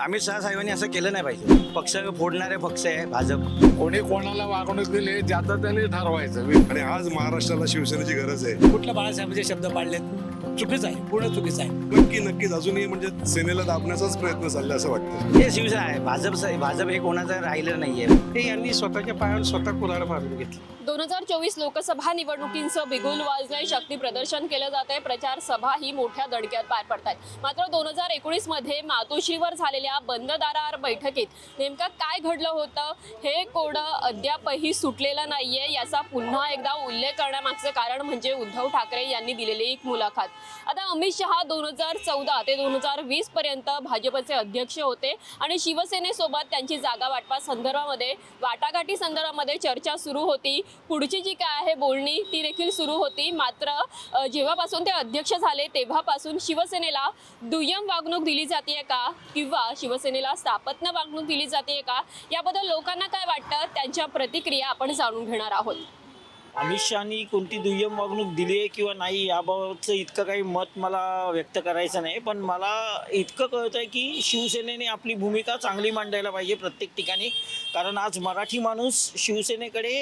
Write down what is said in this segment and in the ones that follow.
अमित शहा साहेबांनी असं केलं नाही पाहिजे. पक्ष फोडणारे पक्ष आहे भाजप. कोणी कोणाला वागणूक दिली ज्याचं त्यांनी ठरवायचं. आणि आज महाराष्ट्राला शिवसेनेची गरज आहे. कुठल्या बाळासाहेबांचे शब्द पाडलेत? चुकीचं आहे पूर्ण चुकीचं आहे. नक्की नक्कीच. अजूनही म्हणजे सेनेला दाबण्याचाच प्रयत्न चाललाय असं वाटतं हे शिवसेना आहे. भाजप भाजप हे कोणाचं राहिलं नाहीये. ते यांनी स्वतःच्या पायावर स्वतः कुऱ्हाड मारून घेतली. दोन हजार चोवीस लोकसभा निवडणुकींचं बिगुल वाजलंय. शक्ती प्रदर्शन केलं जात आहे प्रचार सभा ही मोठ्या दणक्यात पार पडतात मात्र दोन हजार एकोणीसमध्ये मातोश्रीवर झालेल्या बंद दाराआड बैठकीत नेमकं काय घडलं होतं? हे कोडं अद्यापही सुटलेलं नाहीये. याचा पुन्हा एकदा उल्लेख करण्यामागचं कारण म्हणजे उद्धव ठाकरे यांनी दिलेली एक मुलाखत. आता अमित शहा दोन हजार चौदा ते दोन हजार वीस पर्यंत भाजपचे अध्यक्ष होते आणि शिवसेनेसोबत त्यांची जागा वाटपा संदर्भामध्ये वाटाघाटी संदर्भामध्ये चर्चा सुरू होती. पुढची जी काय आहे बोलणी ती देखील सुरू होती. मात्र जेव्हापासून ते अध्यक्ष झाले तेव्हापासून शिवसेनेला दुय्यम वागणूक दिली जाते का? किंवा शिवसेनेला स्थापत्य वागणूक दिली जाते का? याबद्दल लोकांना काय वाटतं? त्यांच्या प्रतिक्रिया आपण जाणून घेणार आहोत. अमित शहानी कोणती दुय्यम वागणूक दिली आहे किंवा नाही याबाबतचं इतकं काही मत मला व्यक्त करायचं नाही पण मला इतकं कळतं आहे की शिवसेनेने आपली भूमिका चांगली मांडायला पाहिजे प्रत्येक ठिकाणी. कारण आज मराठी माणूस शिवसेनेकडे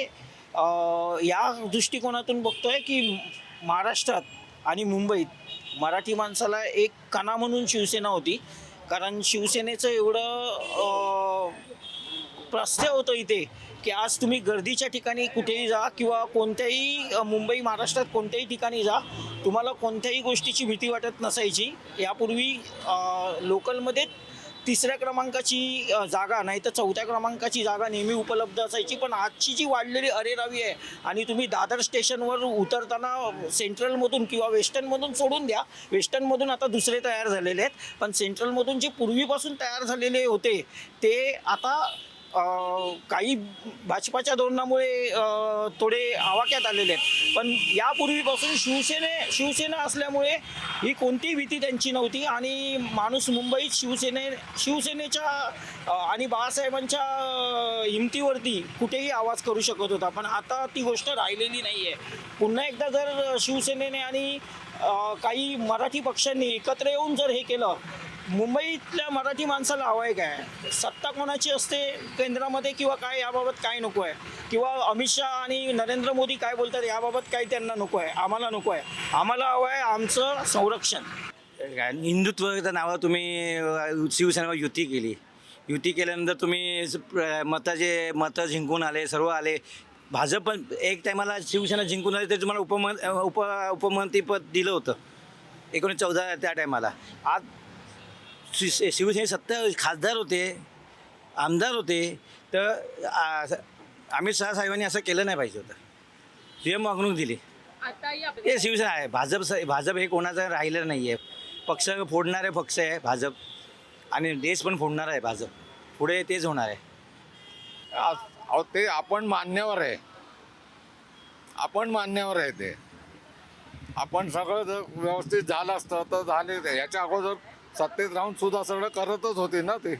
या दृष्टिकोनातून बघतोय की महाराष्ट्रात आणि मुंबईत मराठी माणसाला एक कणा म्हणून शिवसेना होती. कारण शिवसेनेचं एवढं प्रस्थ होतं इथे. की आज तुम्ही गर्दीच्या ठिकाणी कुठेही जा किंवा कोणत्याही मुंबई महाराष्ट्रात कोणत्याही ठिकाणी जा तुम्हाला कोणत्याही गोष्टीची भीती वाटत नसायची. यापूर्वी लोकलमध्ये तिसऱ्या क्रमांकाची जागा नाही तर चौथ्या क्रमांकाची जागा नेहमी उपलब्ध असायची पण आजची जी वाढलेली अरेरावी आहे आणि तुम्ही दादर स्टेशनवर उतरताना सेंट्रलमधून किंवा वेस्टर्नमधून सोडून द्या वेस्टर्नमधून आता दुसरे तयार झालेले आहेत पण सेंट्रलमधून जे पूर्वीपासून तयार झालेले होते ते आता काही भाजपाच्या धोरणामुळे थोडे आवाक्यात आलेले आहेत. पण यापूर्वीपासून शिवसेने शिवसेना असल्यामुळे ही कोणतीही भीती त्यांची नव्हती आणि माणूस मुंबईत शिवसेने शिवसेनेच्या आणि बाळासाहेबांच्या हिमतीवरती कुठेही आवाज करू शकत होता. पण आता ती गोष्ट राहिलेली नाही आहे पुन्हा एकदा जर शिवसेनेने आणि काही मराठी पक्षांनी एकत्र येऊन जर हे केलं मुंबईतल्या मराठी माणसाला हवं आहे काय? सत्ता कोणाची असते? केंद्रामध्ये किंवा काय? याबाबत काय नको आहे? किंवा अमित शहा आणि नरेंद्र मोदी काय बोलतात? याबाबत काय त्यांना नको आहे? आम्हाला नको आहे. आम्हाला हवं आहे आमचं संरक्षण. हिंदुत्वाच्या नावावर तुम्ही शिवसेनेवर युती केली. युती केल्यानंतर तुम्ही मताचे मतं जिंकून आले सर्व आले. भाजप पण एक टायमाला शिवसेना जिंकून आले तर तुम्हाला उपम उप उपमंत्रीपद दिलं होतं. एकोणीस चौदा त्या टायमाला. आज शि शिवसेने सत्ता खासदार होते आमदार होते तर अमित शहा साहेबांनी असं केलं नाही पाहिजे होतं. दुय्यम वागणूक दिली. हे शिवसेना आहे. भाजप स- भाजप हे कोणाचं राहिलं नाही आहे पक्ष फोडणारे पक्ष आहे भाजप. आणि देश पण फोडणार आहे भाजप. पुढे तेच होणार आहे. ते आपण मान्यवर आहे. आपण मान्यवर आहे ते. आपण सगळं जर व्यवस्थित झालं असतं तर झाले ते. याच्या अगोदर सत्तेत राहून सुद्धा सगळं करतच होते ना ते.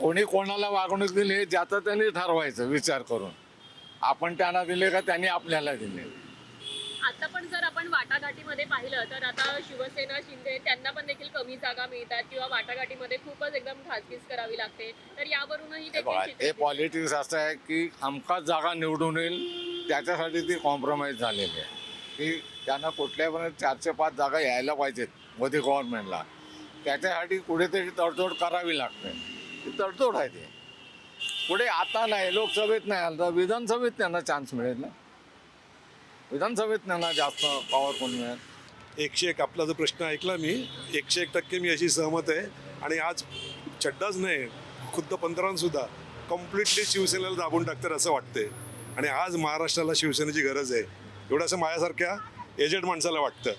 कोणी कोणाला वागणूक दिली हे ज्याचं त्यांनी ठरवायचं विचार करून. आपण त्यांना दिले का त्यांनी आपल्याला दिले. आता पण जर आपण वाटाघाटीमध्ये पाहिलं तर आता शिवसेना शिंदे त्यांना पण देखील कमी जागा मिळतात किंवा वाटाघाटीमध्ये खूपच एकदम खासगीच करावी लागते. तर यावरूनही हे. पॉलिटिक्स असं आहे की हमखास जागा निवडून येईल त्याच्यासाठी ती कॉम्प्रोमाइज झालेली आहे. की त्यांना कुठल्याही पण चारशे पाच जागा यायला पाहिजेत मोदी गव्हर्नमेंटला. त्याच्यासाठी कुठेतरी तडजोड करावी लागते. ती तडजोड आहे ते. पुढे आता नाही लोकसभेत नाही आलं तर विधानसभेत त्यांना चान्स मिळेल ना? विधानसभेत त्यांना जास्त पॉवरफुल मिळेल? एकशे एक आपला जो प्रश्न ऐकला मी एकशे एक टक्के मी अशी सहमत आहे. आणि आज चड्डाच नाही खुद्द पंतप्रधानसुद्धा कम्प्लिटली शिवसेनेला दाबून टाकतात असं वाटते आणि आज महाराष्ट्राला शिवसेनेची गरज आहे. एवढं असं माझ्यासारख्या एजंट माणसाला वाटतं.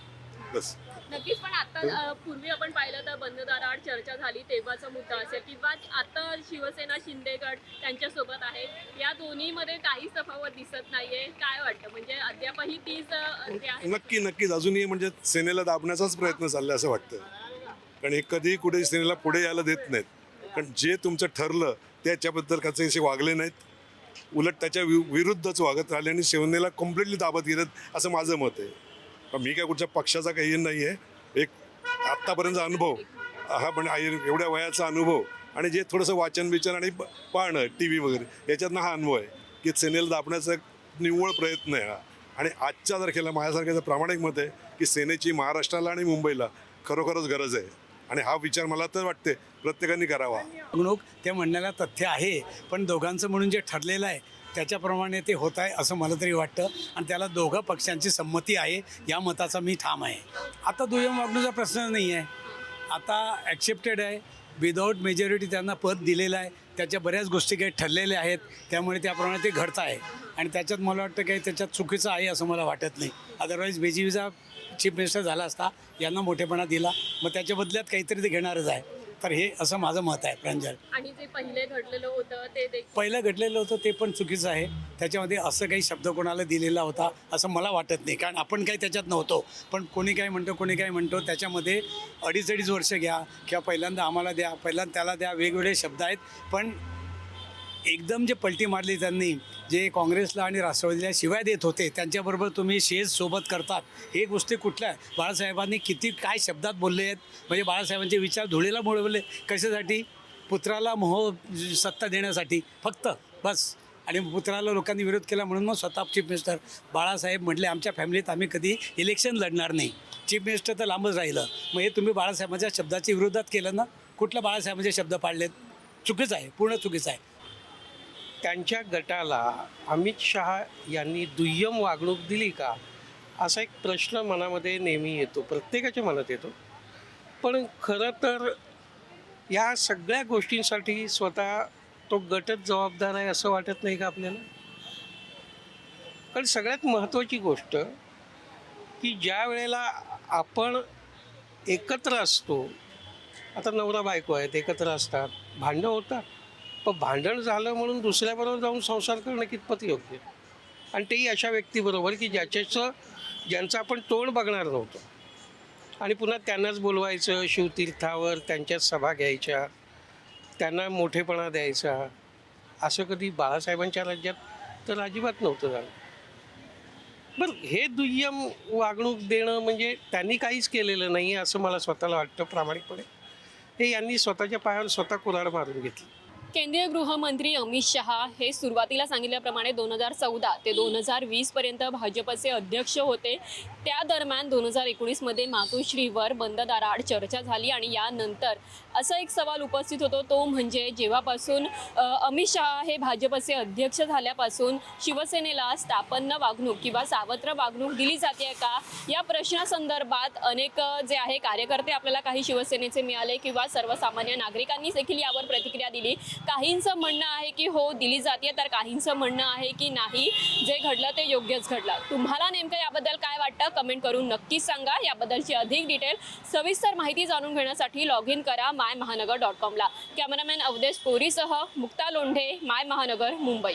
बस. नक्कीच पण आता पूर्वी आपण पाहिलं तर बंद दाराआड चर्चा झाली तेव्हाचा मुद्दा असेल किंवा आता शिवसेना शिंदे गट त्यांच्यासोबत आहे. या दोन्हीमध्ये काहीच तफावत दिसत नाहीये. काय वाटतं? म्हणजे अद्यापही तीच नक्की नक्कीच. अजूनही म्हणजे सेनेला दाबण्याचाच प्रयत्न चाललाय असं वाटतं. कारण हे कधी कुठे सेनेला पुढे यायला देत नाहीत. कारण जे तुमचं ठरलं त्याच्याबद्दल कसे असे वागले नाहीत. उलट त्याच्या वि विरुद्धच वागत राहिले आणि शिवसेनेला कम्प्लिटली दाबत गेलेत असं माझं मत आहे. पण मी काय कुठच्या पक्षाचा काही नाही आहे एक आत्तापर्यंतचा अनुभव. हा पण एवढ्या वयाचा अनुभव आणि जे थोडंसं वाचन बिचन आणि प- पाहणं टी व्ही वगैरे याच्यातनं हा अनुभव आहे की सेनेला दाबण्याचा निव्वळ प्रयत्न आहे हा. आणि आजच्या तारखेला माझ्यासारख्याचं प्रामाणिक मत आहे की सेनेची महाराष्ट्राला आणि मुंबईला खरोखरच गरज आहे. आणि हा विचार मला तर वाटते प्रत्येकाने करावा. वागणूक ते म्हणण्याला तथ्य आहे पण दोघांचं म्हणून जे ठरलेलं आहे त्याच्याप्रमाणे ते होत आहे असं मला तरी वाटतं. आणि त्याला दोघं पक्षांची संमती आहे या मताचा मी ठाम आहे. आता दुय्यम वागणूचा प्रश्न नाही आहे. आता ॲक्सेप्टेड आहे. विदाऊट मेजॉरिटी त्यांना पद दिलेलं आहे. त्याच्या बऱ्याच गोष्टी काही ठरलेल्या आहेत. त्यामुळे त्याप्रमाणे ते घडतं आहे. आणि त्याच्यात मला वाटतं काही त्याच्यात चुकीचं आहे असं मला वाटत नाही. Otherwise B G chief minister झाला असता यांना मोठेपणा दिला. मग त्याच्या बदल्यात काहीतरी ते घेणारच आहे. तर हे असं माझं मत आहे प्रांजल. आणि जे पहिले घडलेलं होतं ते देखील पहिलं घडलेलं होतं ते पण चुकीचं आहे. त्याच्यामध्ये असं काही शब्द कोणाला दिलेला होता असं मला वाटत नाही. कारण आपण काही त्याच्यात नव्हतो. पण कोणी काय म्हणतो कोणी काय म्हणतो त्याच्यामध्ये अडीच अडीच वर्ष घ्या किंवा पहिल्यांदा आम्हाला द्या पहिल्यांदा त्याला द्या वेगवेगळे शब्द आहेत. पण एकदम जे पलटी मारली त्यांनी जे काँग्रेसला आणि राष्ट्रवादीला शिवाय देत होते त्यांच्याबरोबर तुम्ही शेज सोबत करतात. हे गोष्टी कुठल्या आहे? बाळासाहेबांनी किती काय शब्दात बोलले आहेत? म्हणजे बाळासाहेबांचे विचार धुळेला मोडवले. कशासाठी? पुत्राला मोह सत्ता देण्यासाठी. फक्त बस. आणि पुत्राला लोकांनी विरोध केला म्हणून मग स्वतः चीफ मिनिस्टर बाळासाहेब म्हटले आमच्या फॅमिलीत आम्ही कधी इलेक्शन लढणार नाही. चीफ मिनिस्टर तर लांबच राहिलं. मग हे तुम्ही बाळासाहेबांच्या शब्दाच्या विरोधात केलं ना? कुठल्या बाळासाहेबांचे शब्द पाडलेत? चुकीचं आहे पूर्ण चुकीचं आहे. त्यांच्या गटाला अमित शहा यांनी दुय्यम वागणूक दिली का? असा एक प्रश्न मनामध्ये नेहमी येतो प्रत्येकाच्या मनात येतो. पण खरं तर या सगळ्या गोष्टींसाठी स्वतः तो गटच जबाबदार आहे असं वाटत नाही का आपल्याला? कारण सगळ्यात महत्त्वाची गोष्ट की ज्या वेळेला आपण एकत्र असतो आता नवरा बायको आहेत एकत्र असतात भांडणं होतात. पण भांडण झालं म्हणून दुसऱ्याबरोबर जाऊन संसार करणं कितपत योग्य? आणि तेही अशा व्यक्तीबरोबर की ज्याच्याचं ज्यांचं आपण तोंड बघणार नव्हतो. आणि पुन्हा त्यांनाच बोलवायचं शिवतीर्थावर त्यांच्यात सभा घ्यायच्या त्यांना मोठेपणा द्यायचा. असं कधी बाळासाहेबांच्या राज्यात तर अजिबात नव्हतं झालं. बरं हे दुय्यम वागणूक देणं म्हणजे त्यांनी काहीच केलेलं नाही असं मला स्वतःला वाटतं प्रामाणिकपणे. हे यांनी स्वतःच्या पायावर स्वतः कुराड मारून घेतली. केंद्रीय गृहमंत्री अमित शहा हे सुरुवातीला सांगितल्याप्रमाणे दोन हजार चौदा ते दोन हजार वीसपर्यंत भाजपचे अध्यक्ष होते. त्या दरम्यान दोन हजार एकोणीसमध्ये मातोश्रीवर बंद दाराआड चर्चा झाली आणि यानंतर असा एक सवाल उपस्थित होतो तो म्हणजे जेव्हापासून अमित शहा हे भाजपचे अध्यक्ष झाल्यापासून शिवसेनेला स्थापन्न वागणूक किंवा सावत्र वागणूक दिली जाते का? या प्रश्नासंदर्भात अनेक जे आहे कार्यकर्ते आपल्याला काही शिवसेनेचे मिळाले किंवा सर्वसामान्य नागरिकांनी देखील यावर प्रतिक्रिया दिली. काहींचं म्हणणं आहे की हो दिली जाते तर काहींचं म्हणणं आहे की नाही. जे घडलं ते योग्यच घडलं. तुम्हाला नेमकं याबद्दल काय वाटतं? कमेंट करून नक्कीच सांगा. याबद्दलची अधिक डिटेल सविस्तर माहिती जाणून घेण्यासाठी लॉग इन करा माय महानगर डॉट कॉमला कॅमेरामॅन अवधेश पोरीसह मुक्ता लोंढे माय महानगर मुंबई.